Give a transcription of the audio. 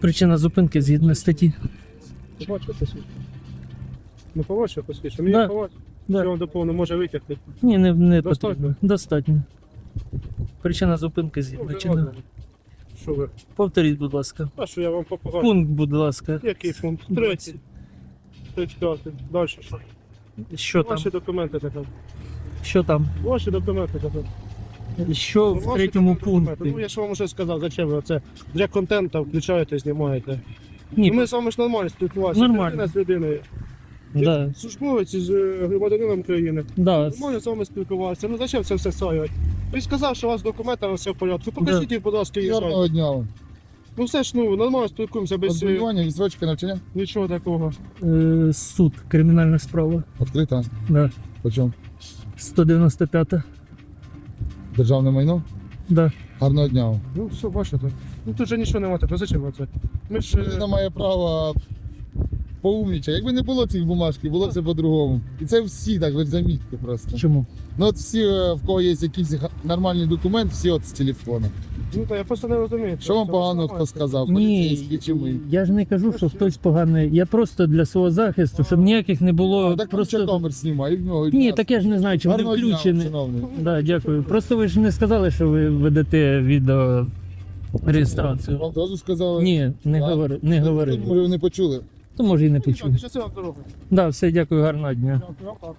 Причина зупинки згідно статті. Посвідчення? Ну побачите посвідчення? Мені Да. да. Я вам доповню, може витягти. Ні, не, не Достатньо? потрібно. Достатньо. Причина зупинки згідно Ну, чинного. ладно. Що ви? Повторіть, будь ласка. А що я вам попугаю? Пункт, будь ласка. Який пункт? Третій. 35. Далі що? Що там? Ваші документи таке. Що там? Ваші документи таке. Що в третьому документи. Ну я ж вам вже сказав, зачем ви це для контенту включаєте, знімаєте. Ні, Ми з вами ж нормально спілкувалися. Нормально. Людина з людиною. да, Службовець із е, громадянином країни. да. Нормально з вами спілкувалися. Ну зачем це все ставити? Він сказав, що у вас з документами все в порядку. Покажіть їх, будь ласка, їжджайте. Гарного дня вам. Ну все ж ну нормально спілкуємося без е, відсрочка навчання. нічого такого. Е, суд, кримінальна справа. Відкрита. Да. Почому? 195. Державне майно. Да. Гарного дня вам. Ну все, бачите. Ну тут же нічого немає, то зачем це? Ми ж. е, Людина має право поумнічати. Якби не було цих бумажки, було це по-другому. І це всі так, ви замітьте просто. Чому? Ну от всі, е, в кого є якийсь га- нормальний документ, всі от з телефона. Ну та я просто не розумію. Що вам погано хто сказав? Ні, чи ми? я ж не кажу, що хтось поганий. Я просто для свого захисту, щоб ніяких не було. Ну, Так просто... просто... камер знімає, і в нього. Ні, так я ж не знаю, чи вони Гарного дня включені. шановний. Да, дякую. Просто ви ж не сказали, що ви ведете відео реєстрацію. Вам одразу сказали. Ні, не Так? говори, не говори. Може ви не почули. То може і не почув. Так, Да, все, дякую, гарного дня. Дякую.